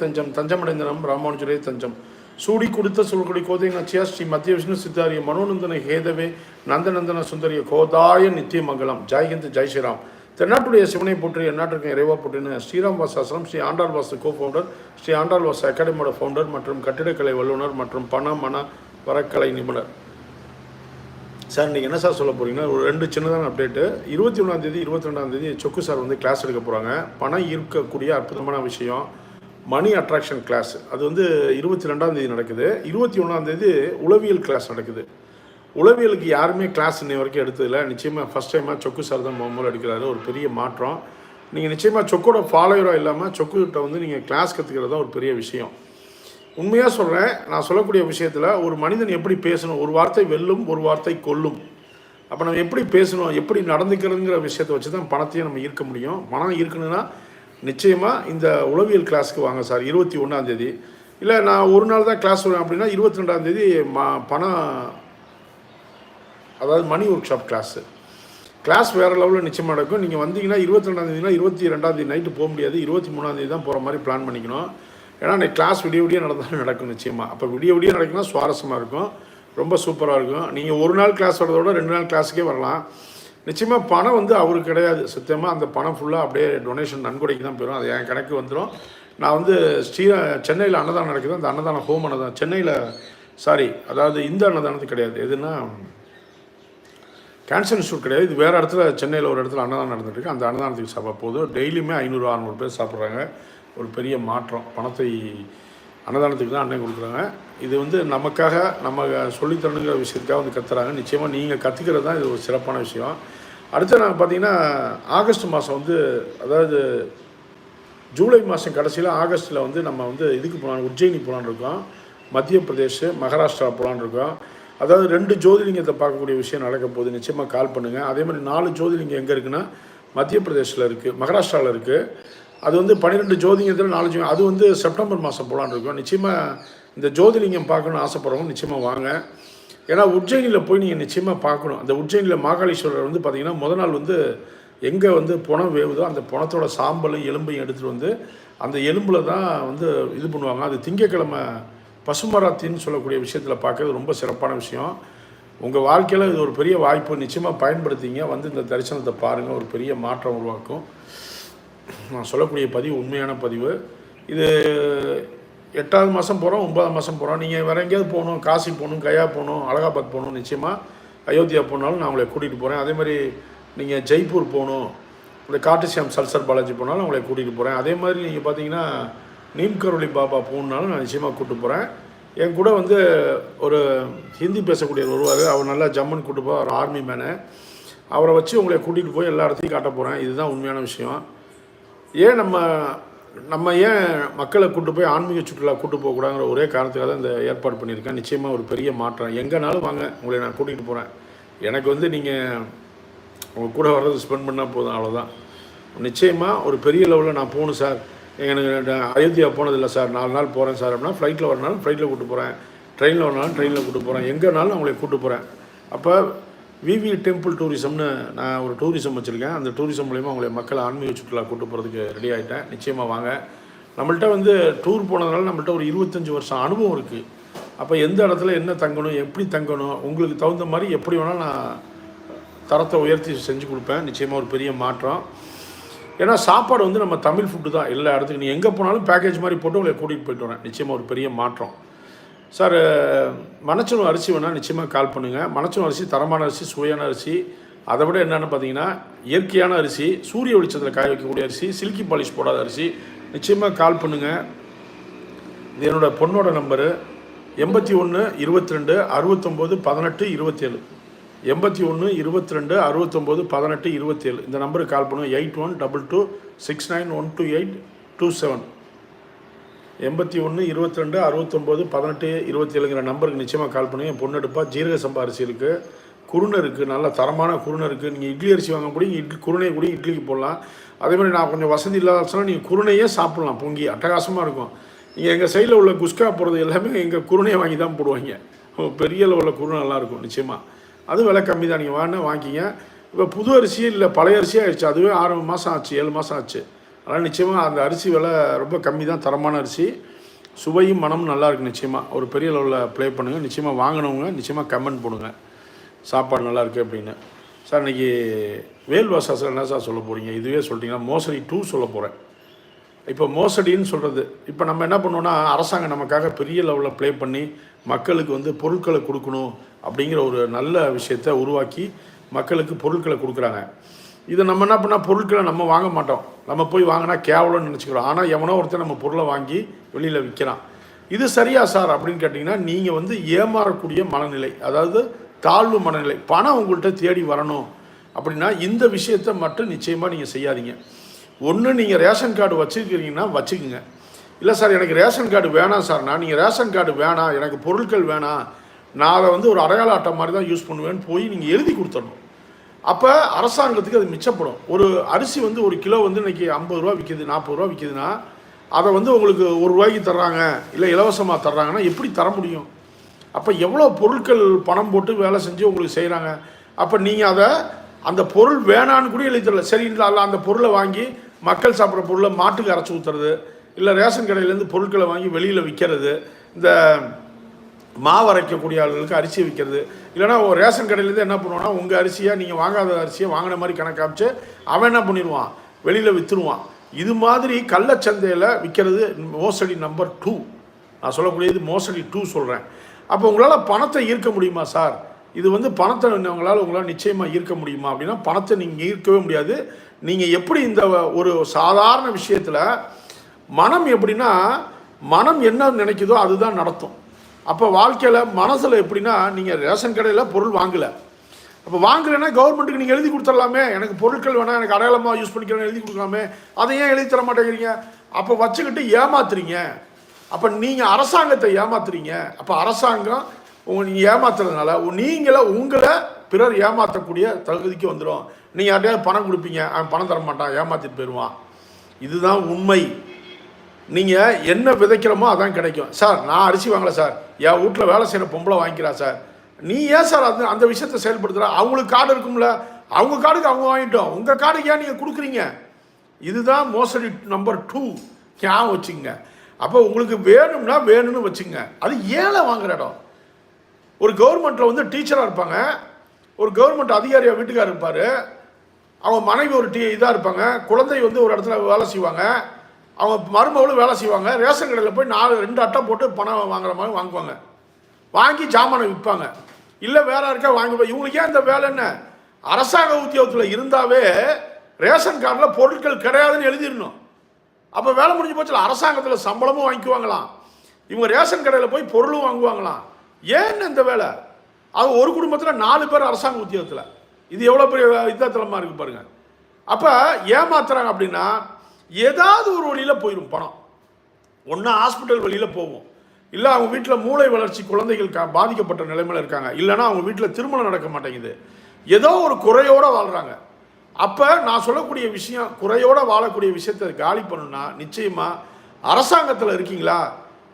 தஞ்சம் தஞ்சமடைந்தனம் ராமானுஜரே தஞ்சம். சூடி கொடுத்த சொல்குடி கோதை நச்சியா ஸ்ரீ மத்திய விஷ்ணு சித்தாரிய மனோநந்தன ஹேதவே நந்தநந்தன சுந்தரிய கோதாய நித்தியமங்கலம். ஜெய்ஹிந்த் ஜெய் ஸ்ரீராம். தென்னாட்டுடைய சிவனை போற்றி எந்நாட்டிற்கு இறைவா போற்றின ஸ்ரீராம் வாசாசனம் ஸ்ரீ ஆண்டாள் வாசு கோ ஃபவுண்டர் ஸ்ரீ ஆண்டாள் வாசு அகாடமியோட ஃபவுண்டர் மற்றும் கட்டிடக்கலை வல்லுநர் மற்றும் பண மன வரக்கலை நிபுணர். சார் நீங்கள் என்ன சார் சொல்ல போகிறீங்கன்னா ஒரு ரெண்டு சின்னதான அப்டேட்டு இருபத்தி ஒன்றாந்தேதி இருபத்தி ரெண்டாந்தேதி சொக்கு சார் வந்து கிளாஸ் எடுக்க போகிறாங்க பணம் ஈர்க்கக்கூடிய அற்புதமான விஷயம். மணி அட்ராக்ஷன் கிளாஸ் அது வந்து இருபத்தி ரெண்டாந்தேதி நடக்குது. இருபத்தி ஒன்றாந்தேதி உளவியல் கிளாஸ் நடக்குது. உளவியலுக்கு யாருமே கிளாஸ் இன்னை வரைக்கும் எடுத்ததில்ல. நிச்சயமாக ஃபஸ்ட் டைமாக சொக்கு சார் தான் முதல் எடுக்கிறாரு ஒரு பெரிய மாற்றம். நீங்கள் நிச்சயமாக சொக்கோட ஃபாலோவராக இல்லாமல் சொக்குகிட்ட வந்து நீங்கள் கிளாஸ் கற்றுக்கிறது தான் ஒரு பெரிய விஷயம். உண்மையாக சொல்கிறேன் நான் சொல்லக்கூடிய விஷயத்தில் ஒரு மனிதன் எப்படி பேசணும்? ஒரு வார்த்தை வெல்லும் ஒரு வார்த்தை கொல்லும். அப்போ நம்ம எப்படி பேசணும்? எப்படி நடந்துக்கிறதுங்கிற விஷயத்தை வச்சு தான் பணத்தையும் நம்ம ஈர்க்க முடியும். பணம் ஈர்க்கணும்னா நிச்சயமாக இந்த உளவியல் கிளாஸ்க்கு வாங்க சார் இருபத்தி ஒன்றாந்தேதி இல்லை நான் ஒரு நாள் தான் கிளாஸ் வருவேன் அப்படின்னா இருபத்தி ரெண்டாந்தேதி ம பணம் அதாவது மணி ஒர்க் ஷாப் கிளாஸு கிளாஸ் வேறு லெவலில் நிச்சயமாக நடக்கும். நீங்கள் வந்தீங்கன்னா இருபத்தி ரெண்டாந்தேதினா இருபத்தி ரெண்டாந்தேதி நைட்டு போக முடியாது. இருபத்தி மூணாந்தேதி தான் போகிற மாதிரி பிளான் பண்ணிக்கணும். ஏன்னா நீ கிளாஸ் விடிய விடிய நடந்தாலும் நடக்கும் நிச்சயமாக அப்போ விடிய விடிய நடக்குன்னா சுவாரஸ்யமாக இருக்கும். ரொம்ப சூப்பராக இருக்கும். நீங்கள் ஒரு நாள் கிளாஸ் வரதோட விட ரெண்டு நாள் கிளாஸுக்கே வரலாம். நிச்சயமாக பணம் வந்து அவருக்கு கிடையாது. சுத்தமாக அந்த பணம் ஃபுல்லாக அப்படியே டொனேஷன் நன்கொடைக்கு தான் போயிடும் அது என் கணக்கு வந்துடும் நான் வந்து ஸ்ரீ சென்னையில் அன்னதானம் நடக்குது. அந்த அன்னதானம் ஹோம் அன்னதானம். சென்னையில் சாரி அதாவது இந்த அன்னதானத்து கிடையாது. எதுனா கேன்சர் இன்ஸ்டியூட் கிடையாது. இது வேறு இடத்துல சென்னையில் ஒரு இடத்துல அன்னதானம் நடந்துட்டு அந்த அன்னதானத்துக்கு சாப்பிட போதும் டெய்லியுமே ஐநூறு அறநூறு பேர் சாப்பிட்றாங்க. ஒரு பெரிய மாற்றம். பணத்தை அன்னதானத்துக்கு தான் அன்னை கொடுக்குறாங்க. இது வந்து நமக்காக நம்ம சொல்லித்தரணுங்கிற விஷயத்துக்காக வந்து கத்துறாங்க. நிச்சயமாக நீங்கள் கற்றுக்கிறது தான் இது ஒரு சிறப்பான விஷயம். அடுத்து நாங்கள் பார்த்தீங்கன்னா ஆகஸ்ட் மாதம் வந்து அதாவது ஜூலை மாதம் கடைசியில் ஆகஸ்ட்டில் வந்து நம்ம வந்து இதுக்கு போகலான்னு உஜ்ஜயினி போகலான்னு இருக்கோம். மத்திய பிரதேஷ் மகாராஷ்டிரா போகலான்னு இருக்கோம். அதாவது ரெண்டு ஜோதிலிங்கத்தை பார்க்கக்கூடிய விஷயம் நடக்க போகுது. நிச்சயமாக கால் பண்ணுங்கள் அதே மாதிரி நாலு ஜோதிலிங்கம் எங்கே இருக்குன்னா மத்திய பிரதேஷில் இருக்குது மகாராஷ்டிராவில் இருக்குது அது வந்து பன்னிரெண்டு ஜோதிங்கத்தில் நாலு அது வந்து செப்டம்பர் மாதம் போகலான்னு இருக்கும். நிச்சயமாக இந்த ஜோதிலிங்கம் பார்க்கணும்னு ஆசைப்படுறவங்க நிச்சயமாக வாங்க. ஏன்னா உஜ்ஜயினியில் போய் நீங்கள் நிச்சயமாக பார்க்கணும். அந்த உஜ்ஜயினியில் மாகாளீஸ்வரர் வந்து பார்த்திங்கன்னா முத நாள் வந்து எங்கே வந்து புணம் வேவுதோ அந்த புணத்தோட சாம்பலும் எலும்பையும் எடுத்துகிட்டு வந்து அந்த எலும்பில் தான் வந்து இது பண்ணுவாங்க. அது திங்கக்கிழமை பசுமராத்தின்னு சொல்லக்கூடிய விஷயத்தில் பார்க்கறது ரொம்ப சிறப்பான விஷயம். உங்கள் வாழ்க்கையில் இது ஒரு பெரிய வாய்ப்பு. நிச்சயமாக பயன்படுத்திங்க. வந்து இந்த தரிசனத்தை பாருங்கள் ஒரு பெரிய மாற்றம் உருவாக்கும். நான் சொல்லக்கூடிய பதிவு உண்மையான பதிவு. இது எட்டாவது மாதம் போகிறோம் ஒன்பதாம் மாதம் போகிறோம் நீங்கள் வேறு எங்கேயாவது போகணும் காசி போகணும் கயா போகணும் அலகாபாத் போகணும் நிச்சயமாக அயோத்தியா போனாலும் நான் உங்களை கூட்டிகிட்டு போகிறேன் அதே மாதிரி நீங்கள் ஜெய்ப்பூர் போகணும் இந்த காட்டுசியாம் சல்சர் பாலாஜி போனாலும் உங்களை கூட்டிகிட்டு போகிறேன் அதே மாதிரி நீங்கள் பார்த்தீங்கன்னா நீம்கரோலி பாபா போகணுன்னாலும் நான் நிச்சயமாக கூப்பிட்டு போகிறேன் என் கூட வந்து ஒரு ஹிந்தி பேசக்கூடியவர் வருவார். அவர் நல்லா ஜம்முன்னு கூட்டு போவார் ஆர்மி மேனு. அவரை வச்சு உங்களை கூட்டிகிட்டு போய் எல்லா இடத்தையும் காட்ட போகிறேன் இதுதான் உண்மையான விஷயம். ஏன் நம்ம நம்ம ஏன் மக்களை கூட்டு போய் ஆன்மீக சுற்றுலா கூட்டு போகக்கூடாங்கிற ஒரே காரணத்துக்காக தான் இந்த ஏற்பாடு பண்ணியிருக்கேன். நிச்சயமாக ஒரு பெரிய மாற்றம். எங்கேனாலும் வாங்க உங்களை நான் கூட்டிகிட்டு போகிறேன் எனக்கு வந்து நீங்கள் உங்கள் கூட வர்றது ஸ்பெண்ட் பண்ணால் போதும் அவ்வளோதான் நிச்சயமாக ஒரு பெரிய லெவலில் நான் போகணும் சார் எனக்கு அயோத்தியா போனதில்லை சார் நாலு நாள் போகிறேன் சார் அப்படின்னா ஃப்ளைட்டில் வரனாலும் ஃப்ளைட்டில் கூப்பிட்டு போகிறேன் ட்ரெயினில் வரனாலும் ட்ரெயினில் கூப்பிட்டு போகிறேன் எங்கேனாலும் உங்களை கூட்டு போகிறேன் அப்போ விவி டெம்பிள் டூரிசம்னு நான் ஒரு டூரிசம் வச்சுருக்கேன். அந்த டூரிசம் மூலயமா உங்களை மக்களை ஆன்மீக சுற்றுலா கூட்டு போகிறதுக்கு ரெடி ஆகிட்டேன் நிச்சயமாக வாங்க. நம்மள்ட்ட வந்து டூர் போனதுனால நம்மள்ட்ட ஒரு இருபத்தஞ்சி வருஷம் அனுபவம் இருக்குது அப்போ எந்த இடத்துல என்ன தங்கணும் எப்படி தங்கணும் உங்களுக்கு தகுந்த மாதிரி எப்படி வேணால் நான் தரத்தை உயர்த்தி செஞ்சு கொடுப்பேன். நிச்சயமாக ஒரு பெரிய மாற்றம். ஏன்னா சாப்பாடு வந்து நம்ம தமிழ் ஃபுட்டு தான். எல்லா இடத்துக்கு நீ எங்கே போனாலும் பேக்கேஜ் மாதிரி போட்டு உங்களை கூட்டிகிட்டு போயிட்டு வரேன். நிச்சயமாக ஒரு பெரிய மாற்றம். சார் மணச்சூர் அரிசி வேணால் நிச்சயமாக கால் பண்ணுங்கள் மணச்சூர் அரிசி தரமான அரிசி சுவையான அரிசி. அதை விட என்னென்னு பார்த்தீங்கன்னா இயற்கையான அரிசி சூரிய வெளிச்சத்தில் காய வைக்கக்கூடிய அரிசி சில்கி பாலிஷ் போடாத அரிசி நிச்சயமாக கால் பண்ணுங்கள் இது என்னோடய பொண்ணோட நம்பரு. எண்பத்தி ஒன்று இருபத்தி ரெண்டு அறுபத்தொம்போது பதினெட்டு இருபத்தேழு. எண்பத்தி ஒன்று இருபத்தி ரெண்டு அறுபத்தொம்போது பதினெட்டு இருபத்தேழு. இந்த நம்பருக்கு கால் பண்ணுங்கள் eight one double two six nine one two eight two seven. எண்பத்தி ஒன்று இருபத்தி ரெண்டு அறுபத்தொம்போது பதினெட்டு இருபத்தி ஏழுங்கிற நம்பருக்கு நிச்சயமாக கால் பண்ணுங்கள் என் பொண்ணு எடுப்பா. ஜீரக சம்பா அரிசி இருக்குது குருணை இருக்குது நல்ல தரமான குருணை இருக்குது நீங்கள் இட்லி அரிசி வாங்க கூட இட்லி குருணையை கூட இட்லிக்கு போடலாம். அதே மாதிரி நான் கொஞ்சம் வசதி இல்லாத சொன்னால் நீங்கள் குருணையே சாப்பிட்லாம். பொங்கி. அட்டகாசமாக இருக்கும். நீங்கள் எங்கள் சைடில் உள்ள குஸ்கா போடுறது எல்லாமே எங்கள் குருணையை வாங்கி தான் போடுவாங்க. பெரிய லெவலில் குருணை நல்லாயிருக்கும் நிச்சயமாக அது விலை கம்மி தான். நீங்கள் வாங்கினா வாங்கிக்கிங்க இப்போ புது அரிசி இல்லை பழைய அரிசியாக ஆயிடுச்சு. அதுவே ஆறு மாதம் ஆச்சு ஏழு மாதம் ஆச்சு. அதனால் நிச்சயமாக அந்த அரிசி விலை ரொம்ப கம்மி தான் தரமான அரிசி. சுவையும் மனமும் நல்லாயிருக்கு நிச்சயமாக ஒரு பெரிய லெவலில் ப்ளே பண்ணுங்கள் நிச்சயமாக வாங்கினவங்க நிச்சயமாக கமெண்ட் போடுங்க. சாப்பாடு நல்லாயிருக்கு அப்படின்னு. சார் இன்னைக்கு வேல் சார் என்ன சார் சொல்ல போகிறீங்க இதுவே சொல்லிட்டீங்கன்னா மோசடி டூ சொல்ல போகிறேன் இப்போ மோசடின்னு சொல்கிறது இப்போ நம்ம என்ன பண்ணோன்னா அரசாங்கம் நமக்காக பெரிய லெவலில் ப்ளே பண்ணி மக்களுக்கு வந்து பொருட்களை கொடுக்கணும் அப்படிங்கிற ஒரு நல்ல விஷயத்தை உருவாக்கி மக்களுக்கு பொருட்களை கொடுக்குறாங்க. இதை நம்ம என்ன பண்ணால் பொருட்களை நம்ம வாங்க மாட்டோம். நம்ம போய் வாங்கினா கேவலம்னு நினச்சிக்கிறோம். ஆனால் எவனோ ஒருத்தன் நம்ம பொருளை வாங்கி வெளியில் விற்கிறான். இது சரியா சார் அப்படின்னு கேட்டிங்கன்னா நீங்கள் வந்து ஏமாறக்கூடிய மனநிலை அதாவது தாழ்வு மனநிலை பணம் உங்கள்கிட்ட தேடி வரணும் அப்படின்னா இந்த விஷயத்தை மட்டும் நிச்சயமாக நீங்கள் செய்யாதீங்க. ஒன்று நீங்கள் ரேஷன் கார்டு வச்சுருக்கிறீங்கன்னா வச்சுக்கோங்க. இல்லை சார் எனக்கு ரேஷன் கார்டு வேணாம் சார்னா நீங்கள் ரேஷன் கார்டு வேணாம் எனக்கு பொருட்கள் வேணாம். நான் அதை வந்து ஒரு அடையாள அட்டை மாதிரி தான் யூஸ் பண்ணுவேன்னு போய் நீங்கள் எழுதி கொடுத்துடணும். அப்போ அரசாங்கத்துக்கு அது மிச்சப்படும். ஒரு அரிசி வந்து ஒரு கிலோ வந்து இன்றைக்கி ஐம்பது ரூபா விற்கிது நாற்பது ரூபா விற்கிதுன்னா அதை வந்து உங்களுக்கு ஒரு ரூபாய்க்கு தர்றாங்க இல்லை இலவசமாக தர்றாங்கன்னா எப்படி தர முடியும்? அப்போ எவ்வளோ பொருட்கள் பணம் போட்டு வேலை செஞ்சு உங்களுக்கு செய்கிறாங்க அப்போ நீங்கள் அதை அந்த பொருள் வேணான்னு கூட எழுதி தரல. சரி இல்லை அல்ல அந்த பொருளை வாங்கி மக்கள் சாப்பிட்ற பொருளை மாட்டுக்கு அரைச்சி ஊற்றுறது இல்லை ரேஷன் கடையிலேருந்து பொருட்களை வாங்கி வெளியில் விற்கிறது இந்த மாவு அரைக்கக்கூடிய ஆளுகளுக்கு அரிசி விற்கிறது. இல்லைன்னா ஒரு ரேஷன் கடையிலேருந்து என்ன பண்ணுவான்னா உங்கள் அரிசியாக நீங்கள் வாங்காத அரிசியை வாங்கின மாதிரி கணக்காமிச்சு அவன் என்ன பண்ணிடுவான்? வெளியில் விற்றுருவான் இது மாதிரி கள்ளச்சந்தையில் விற்கிறது மோசடி நம்பர் டூ. நான் சொல்லக்கூடியது மோசடி டூ சொல்கிறேன் அப்போ உங்களால் பணத்தை ஈர்க்க முடியுமா சார்? இது வந்து பணத்தை உங்களால் உங்களால் நிச்சயமாக ஈர்க்க முடியுமா? அப்படின்னா பணத்தை நீங்கள் ஈர்க்கவே முடியாது. நீங்கள் எப்படி இந்த ஒரு சாதாரண விஷயத்தில் மனம் எப்படின்னா மனம் என்ன நினைக்குதோ அதுதான் நடத்தும். அப்போ வாழ்க்கையில் மனசில் எப்படின்னா நீங்கள் ரேஷன் கடையில் பொருள் வாங்கலை. அப்போ வாங்கலைன்னா கவர்மெண்ட்டுக்கு நீங்கள் எழுதி கொடுத்துடலாமே. எனக்கு பொருட்கள் வேணாம் எனக்கு அடையாளமாக யூஸ் பண்ணிக்கிறேன் எழுதி கொடுக்கலாமே. அதை ஏன் எழுதி தர மாட்டேங்கிறீங்க? அப்போ வச்சுக்கிட்டு ஏமாத்துறீங்க. அப்போ நீங்கள் அரசாங்கத்தை ஏமாத்துறீங்க. அப்போ அரசாங்கம் உங்கள் நீங்கள் ஏமாத்துறதுனால நீங்களே உங்களை பிறர் ஏமாற்றக்கூடிய தகுதிக்கு வந்துடும் நீங்கள் யார்ட்டையாவது பணம் கொடுப்பீங்க அவன் பணம் தர மாட்டான் ஏமாற்றிட்டு போயிடுவான் இதுதான் உண்மை. நீங்கள் என்ன விதைக்கிறோமோ அதான் கிடைக்கும். சார் நான் அரிசி வாங்கலை சார். என் வீட்டில் வேலை செய்கிற பொம்பளை வாங்கிக்கிறா சார். நீ ஏன் சார் அந்த அந்த விஷயத்தை செயல்படுத்துகிற அவங்களுக்கு கார்டு இருக்கும்ல. அவங்க கார்டுக்கு அவங்க வாங்கிட்டோம். உங்கள் கார்டுக்கு ஏன் நீங்கள் கொடுக்குறீங்க? இதுதான் மோசடி நம்பர் டூ ஞாபகம் வச்சுங்க. அப்போ உங்களுக்கு வேணும்னா வேணும்னு வச்சுங்க. அது ஏழை வாங்குற இடம். ஒரு கவர்மெண்ட்டில் வந்து டீச்சராக இருப்பாங்க. ஒரு கவர்மெண்ட் அதிகாரியாக வீட்டுக்காரர் இருப்பார். அவங்க மனைவி ஒரு டீ இதாக இருப்பாங்க. குழந்தை வந்து ஒரு இடத்துல வேலை செய்வாங்க. அவங்க மருமகளும் வேலை செய்வாங்க. ரேஷன் கடையில் போய் நாலு ரெண்டு அட்டை போட்டு பணம் வாங்குற மாதிரி வாங்குவாங்க. வாங்கி ஜாமானை விற்பாங்க. இல்லை வேற இருக்கா வாங்கி இவங்களுக்கு ஏன் இந்த வேலை என்ன? அரசாங்க உத்தியோகத்தில் இருந்தாவே ரேஷன் கார்டில் பொருட்கள் கிடையாதுன்னு எழுதிடணும். அப்போ வேலை முடிஞ்சு போச்சு அரசாங்கத்தில் சம்பளமும் வாங்கிக்குவாங்களாம். இவங்க ரேஷன் கடையில் போய் பொருளும் வாங்குவாங்களாம். ஏன்னு இந்த வேலை? அது ஒரு குடும்பத்தில் நாலு பேர் அரசாங்க உத்தியோகத்தில். இது எவ்வளோ பெரிய யுத்தத்தலமாக இருக்கு பாருங்க. அப்போ ஏமாத்துறாங்க அப்படின்னா ஏதாவது ஒரு வழியில் போயிடும் பணம். ஒன்றா ஹாஸ்பிட்டல் வழியில் போவோம். இல்லை அவங்க வீட்டில் மூளை வளர்ச்சி குழந்தைகள் கா- பாதிக்கப்பட்ட நிலைமையில் இருக்காங்க. இல்லைன்னா அவங்க வீட்டில் திருமணம் நடக்க மாட்டேங்குது. ஏதோ ஒரு குறையோடு வாழ்கிறாங்க அப்போ நான் சொல்லக்கூடிய விஷயம் குறையோடு வாழக்கூடிய விஷயத்தை காலி பண்ணுன்னா நிச்சயமாக அரசாங்கத்தில் இருக்கீங்களா?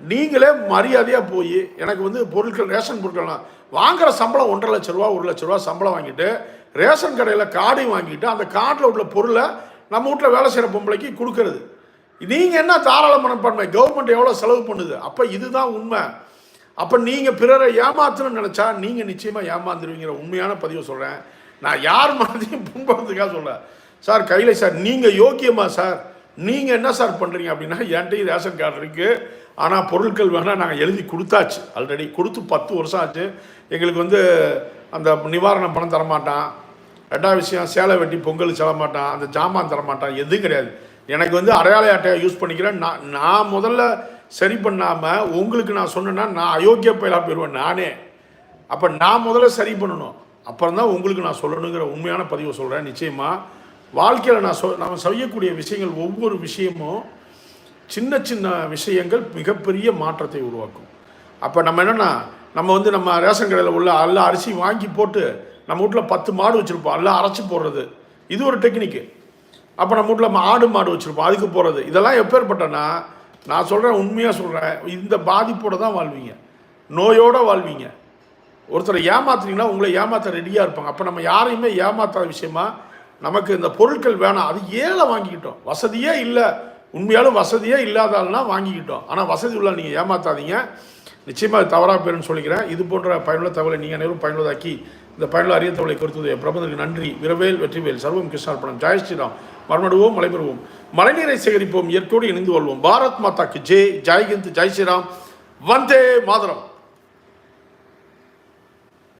நீங்களே மரியாதையாக போய் எனக்கு வந்து பொருட்கள் ரேஷன் பொருட்கள்லாம் வாங்குகிற சம்பளம் ஒன்றரை லட்ச ரூபா ஒரு லட்ச ரூபா சம்பளம் வாங்கிட்டு ரேஷன் கடையில் கார்டையும் வாங்கிட்டு அந்த கார்டில் உள்ள பொருளை நம்ம வீட்டில் வேலை செய்கிற பொம்பளைக்கு கொடுக்கறது. நீங்கள் என்ன தாராள மனப்பான்மை கவர்மெண்ட் எவ்வளோ செலவு பண்ணுது? அப்போ இதுதான் உண்மை. அப்போ நீங்கள் பிறரை ஏமாத்தணும்னு நினச்சா நீங்கள் நிச்சயமாக ஏமாந்துருவீங்கிற உண்மையான பதிவை சொல்கிறேன் நான் யார் மனதையும் புண்படுறதுக்காக சொல்ல சார் கையில் சார் நீங்கள் யோக்கியமா சார்? நீங்கள் என்ன சார் பண்ணுறீங்க அப்படின்னா என்கிட்ட ரேஷன் கார்டு இருக்குது ஆனால் பொருட்கள் வேணால் நாங்கள் எழுதி கொடுத்தாச்சு. ஆல்ரெடி கொடுத்து பத்து வருஷம் ஆச்சு. எங்களுக்கு வந்து அந்த நிவாரண பணம் தரமாட்டான். ரெண்டாவது விஷயம் சேலை வெட்டி பொங்கல் செல்ல மாட்டான் அந்த ஜாமான் தர மாட்டான் எதுவும் கிடையாது. எனக்கு வந்து அடையாள அட்டையை யூஸ் பண்ணிக்கிறேன். நான் நான் முதல்ல சரி பண்ணாமல் உங்களுக்கு நான் சொன்னேன்னா நான் அயோக்கிய பயிலாக போயிடுவேன் நானே. அப்போ நான் முதல்ல சரி பண்ணணும். அப்புறம் தான் உங்களுக்கு நான் சொல்லணுங்கிற உண்மையான பதிவை சொல்கிறேன் நிச்சயமாக வாழ்க்கையில் நான் சொ நம்ம செய்யக்கூடிய விஷயங்கள் ஒவ்வொரு விஷயமும் சின்ன சின்ன விஷயங்கள் மிகப்பெரிய மாற்றத்தை உருவாக்கும். அப்போ நம்ம என்னென்னா நம்ம வந்து நம்ம ரேஷன் கடையில் உள்ள எல்லா அரிசி வாங்கி போட்டு நம்ம வீட்டில் பத்து மாடு வச்சுருப்போம். எல்லாம் அரைச்சி போடுறது. இது ஒரு டெக்னிக்கு அப்போ நம்ம வீட்டில் ஆடு மாடு வச்சுருப்போம். அதுக்கு போகிறது இதெல்லாம் எப்பேற்பட்டனா நான் சொல்கிறேன் உண்மையாக சொல்கிறேன் இந்த பாதிப்போடு தான் வாழ்வீங்க. நோயோடு வாழ்வீங்க. ஒருத்தரை ஏமாத்துறீங்கன்னா உங்களை ஏமாற்ற ரெடியாக இருப்பாங்க. அப்போ நம்ம யாரையுமே ஏமாத்தாத விஷயமா நமக்கு இந்த பொருட்கள் வேணாம். அது ஏழை வாங்கிக்கிட்டோம். வசதியே இல்லை. உண்மையாலும் வசதியே இல்லாதால்னா வாங்கிக்கிட்டோம். ஆனால் வசதி உள்ள நீங்கள் ஏமாத்தாதீங்க. நிச்சயமாக அது தவறாக போயிருன்னு சொல்லிக்கிறேன். இது போன்ற பயனுள்ள தகவலை நீங்கள் அனைவரும் பயனுள்ளதாக்கி இந்த பயனுள்ள அரிய தகவலை கொடுத்தது. என் பிரபந்தருக்கு நன்றி. விரவேல் வெற்றிவேல். சர்வம் கிருஷ்ணார்ப்பணம் ஜெய் ஸ்ரீராம். மறுமடுவோம் மலைபெறுவோம் மழைநீரை சேகரிப்போம் இயற்கையோடு இணைந்து கொள்வோம் பாரத் மாதாக்கு ஜெய் ஜெய்ஹிந்த் ஜெய் ஸ்ரீராம். வந்தே மாதரம்.